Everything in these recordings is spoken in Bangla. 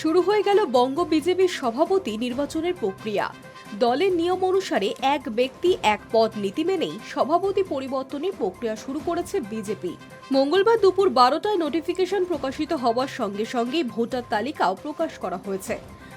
শুরু হয়ে গেল বঙ্গ বিজেপির সভাপতি নির্বাচনের প্রক্রিয়া। দলের নিয়ম অনুসারে এক ব্যক্তি এক পদ নীতি মেনেই সভাপতি পরিবর্তনের প্রক্রিয়া শুরু করেছে বিজেপি। মঙ্গলবার দুপুর বারোটায় নোটিফিকেশন প্রকাশিত হওয়ার সঙ্গে সঙ্গেই ভোটার তালিকাও প্রকাশ করা হয়েছে।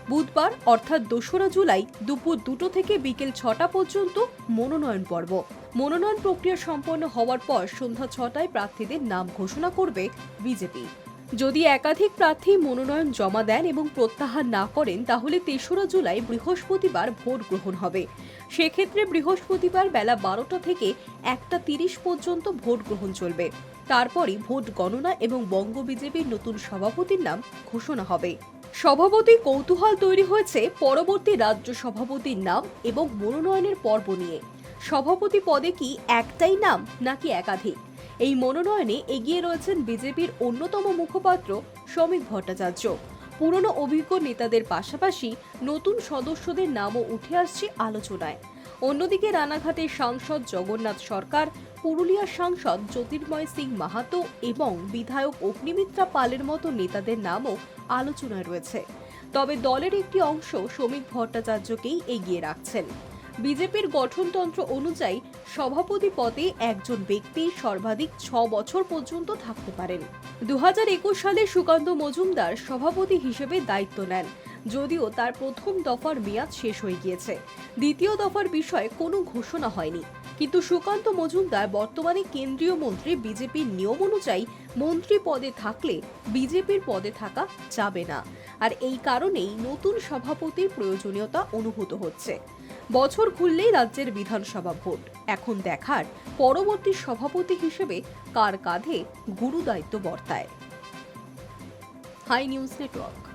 বুধবার, অর্থাৎ দোসরা জুলাই, দুপুর দুটো থেকে বিকেল ছটা পর্যন্ত মনোনয়ন পর্ব। মনোনয়ন প্রক্রিয়া সম্পন্ন হওয়ার পর সন্ধ্যা ছটায় প্রার্থীদের নাম ঘোষণা করবে বিজেপি। যদি একাধিক প্রার্থী মনোনয়ন জমা দেন এবং প্রত্যাহার না করেন, তাহলে তেসরা জুলাই বৃহস্পতিবার ভোট গ্রহণ হবে। সেক্ষেত্রে বৃহস্পতিবার বেলা বারোটা থেকে একটা তিরিশ পর্যন্ত ভোট গ্রহণ চলবে। তারপরই ভোট গণনা এবং বঙ্গ বিজেপির নতুন সভাপতির নাম ঘোষণা হবে। সভাপতি কৌতূহল তৈরি হয়েছে পরবর্তী রাজ্য সভাপতির নাম এবং মনোনয়নের পর্ব নিয়ে। সভাপতি পদে কি একটাই নাম নাকি একাধিক? এই মনোনয়নে এগিয়ে রয়েছেন বিজেপির অন্যতম মুখপাত্র শ্রমিক ভট্টাচার্য। পুরনো অভিজ্ঞ নেতাদের পাশাপাশি নতুন সদস্যদের নামও উঠে আসছে আলোচনায়। অন্যদিকে রানাঘাটের সাংসদ জগন্নাথ সরকার, পুরুলিয়ার সাংসদ জ্যোতির্ময় সিং মাহাতো এবং বিধায়ক অগ্নিমিত্রা পালের মতো নেতাদের নামও আলোচনায় রয়েছে। তবে দলের একটি অংশ শ্রমিক ভট্টাচার্যকেই এগিয়ে রাখছেন। বিজেপির গঠনতন্ত্র অনুযায়ী সভাপতি পদে একজন ব্যক্তি সর্বাধিক ছ বছর পর্যন্ত থাকতে পারেন। দু হাজার একুশ সালে সুকান্ত মজুমদার সভাপতি হিসেবে দায়িত্ব নেন, যদিও তার প্রথম দফার মেয়াদ শেষ হয়ে গিয়েছে। দ্বিতীয় দফার বিষয়ে কোনো ঘোষণা হয়নি। কিন্তু সুকান্ত মজুমদার বর্তমানে কেন্দ্রীয় মন্ত্রী বিজেপির নিয়ম অনুযায়ী মন্ত্রী পদে থাকলে বিজেপির পদে থাকা যাবে না। আর এই কারণেই নতুন সভাপতির প্রয়োজনীয়তা অনুভূত হচ্ছে। বছর ঘুরলেই রাজ্যের বিধানসভা ভোট। এখন দেখার পরবর্তী সভাপতি হিসেবে কার কাঁধে গুরু দায়িত্ব বর্তায়। Hi news network.